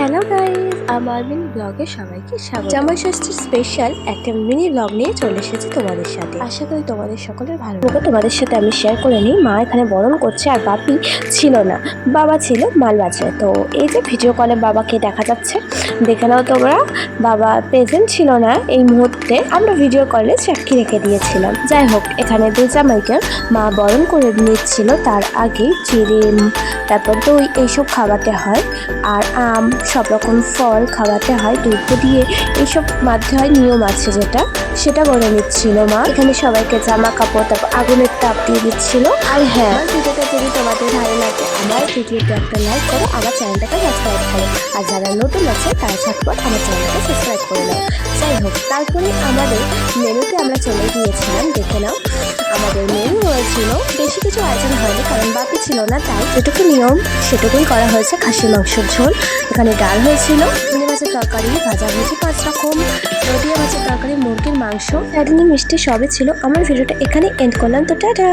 Hello guys, আমার mini ব্লগে সবাইকে স্বাগত। জামাই ষষ্ঠীর স্পেশাল একটা মিনি ব্লগ নিয়ে চলে এসেছি তোমাদের সাথে। আশা করি তোমাদের সকলের ভালো লাগবে। তোমাদের সাথে আমি শেয়ার করে নিই, মা এখানে বরণ করছে আর বাপি ছিল না, বাবা ছিল মাল বাজারে তো এই যে ভিডিও কলে বাবাকে দেখা যাচ্ছে, দেখে নাও তোমরা, বাবা প্রেজেন্ট ছিল না এই মুহূর্তে। আমরা ভিডিও কলে সাক্ষী রেখে দিয়েছিলাম। যাই হোক, এখানে দুই জামাইকে মা বরণ করে নিচ্ছিল, তার আগে চিড়ে তারপর দই, এইসব খাওয়াতে হয়। আর আম সব রকম ফল খাওয়াতে হয়, দুধ দিয়ে। এইসব মাধ্যমে নিয়ম আছে যেটা, সেটা বলে নিচ্ছিল মা। এখানে সবাইকে জামা কাপড় তারপর আগুনের তাপ দিয়ে দিচ্ছিল। আর হ্যাঁ ভিডিওটা যদি তোমাদের ভালো লাগে, আমার ভিডিওটি একটা লাইক করো, আমার চ্যানেলটাকে সাবস্ক্রাইব করো। আর যারা নতুন আছে, তারা ঝটপট আমার চ্যানেলটাকে সাবস্ক্রাইব করে নাও। যাই হোক তারপরে আমাদের মেনুতে আমরা চলে গিয়েছিলাম, দেখে নাও। আমাদের মেনু হয়েছিল বেশি কিছু আয়োজন হয়নি, কারণ বাকি ছিল না, তাই যেটুকু নিয়ম, সেটুকুই করা হয়েছে, খাসি, মাংসের ঝোল। এখানে ডাল হয়েছিল, চিংড়ি মাছের তরকারি, ভাজা ভুজি, পাঁচ রকম। নদিয়া মাছের তরকারি, মুরগির মাংস চাটনি মিষ্টি সবই ছিল। আমার ভিডিওটা এখানে এন্ড করলাম, তো টাটা!